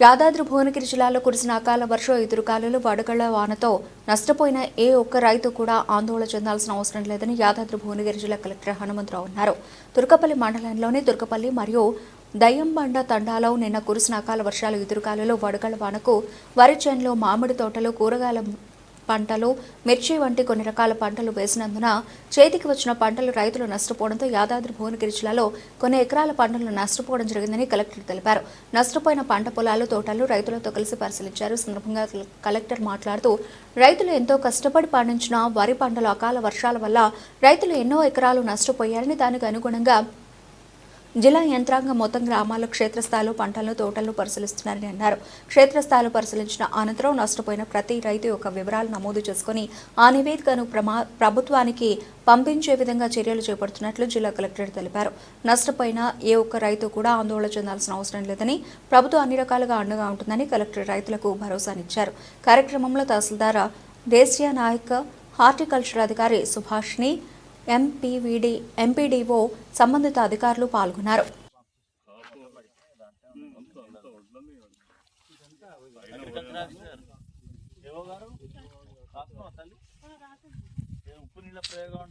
యాదాద్రి భువనగిరి జిల్లాలో కురిసిన అకాల వర్షం ఎదురుగాలులు వడగళ్ళ వానతో నష్టపోయిన ఏ ఒక్క రైతు కూడా ఆందోళన చెందాల్సిన అవసరం లేదని యాదాద్రి భువనగిరి జిల్లా కలెక్టర్ హనుమంతరావు అన్నారు. దుర్గపల్లి మండలంలోని దుర్గపల్లి మరియు దయ్యంబండ తండాలో నిన్న కురిసిన అకాల వర్షాలు ఎదురుగాలులు వడగళ్ళ వానకు వరి చేనులో మామిడి తోటలు కూరగాయల పంటలు మిర్చి వంటి కొన్ని రకాల పంటలు వేసినందున చేతికి వచ్చిన పంటలు రైతులు నష్టపోవడంతో యాదాద్రి భువనగిరి జిల్లాలో కొన్ని ఎకరాల పంటలు నష్టపోవడం జరిగిందని కలెక్టర్ తెలిపారు. నష్టపోయిన పంట పొలాలు తోటలు రైతులతో కలిసి పరిశీలించారు. సందర్భంగా కలెక్టర్ మాట్లాడుతూ రైతులు ఎంతో కష్టపడి పండించిన వరి పంటలు అకాల వర్షాల వల్ల రైతులు ఎన్నో ఎకరాలు నష్టపోయారని దానికి అనుగుణంగా జిల్లా యంత్రాంగం మొత్తం గ్రామాలు క్షేత్రస్థాయిలో పంటలను తోటలను పరిశీలిస్తున్నారని అన్నారు. క్షేత్రస్థాయిలో పరిశీలించిన అనంతరం నష్టపోయిన ప్రతి రైతు యొక్క వివరాలు నమోదు చేసుకుని ఆ నివేదికను ప్రమా ప్రభుత్వానికి పంపించే విధంగా చర్యలు చేపడుతున్నట్లు జిల్లా కలెక్టర్ తెలిపారు. నష్టపోయిన ఏ ఒక్క రైతు కూడా ఆందోళన చెందాల్సిన అవసరం లేదని ప్రభుత్వం అన్ని రకాలుగా అండగా ఉంటుందని కలెక్టర్ రైతులకు భరోసానిచ్చారు. కార్యక్రమంలో తహసీల్దార్ దేశీయ నాయక్ హార్టికల్చర్ అధికారి సుభాష్ని ఎంపీవీడి ఎంపీడీఓ సంబంధిత అధికారులు పాల్గొన్నారు. ఉప్పు నీళ్ళ ప్రయోగం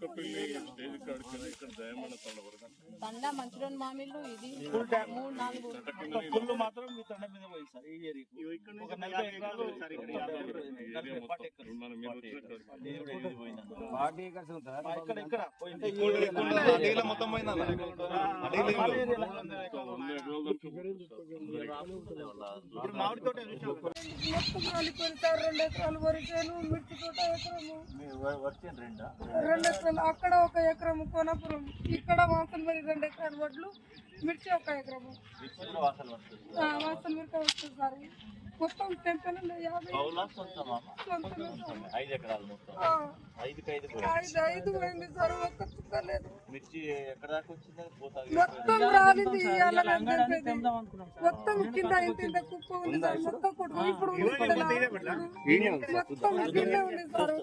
అవ్వదు. ఆ, ఇది. ఒక ఏరియానేనా ఒరే దెబ్బతింది. తండా మంచిలోని మామిళ్ళు ఇది మూడు నాలుగు. పుల్లు మాత్రం మీ తండ మీద పోయింది సార్ ఈ ఇక్కడ ఇక్కడ పోయింది. మొత్తం పోయిందా? మామిడి తోట మొత్తం రాలిపోయింది సార్ రెండు ఎకరాలు వరి చేను మిర్చి తోట ఎకరము. రెండు ఎకరాలు అక్కడ ఒక ఎకరము కోనపురం ఇక్కడ వాసన మరి రెండు ఎకరాలు వడ్లు మిర్చి ఒక ఎకరము. విచ్చులో వాసన వస్తుంది ఆ, వాసన మిరకాయ వస్తుంది సార్. మొత్తం టెంపెల్ యాభై. ఐదు ఎకరాలు మొత్తం. ఐదు పోయింది. సార్ లేదు. మిర్చి ఎక్కడ దాకా వచ్చింది? పోతాది. మొత్తం రాలింది. మొత్తం కింద ఇంత ఇంత కుప్ప ఉంది సార్ మొత్తం కొట్టు ఇప్పుడు. మొత్తం కింద ఉంది సార్.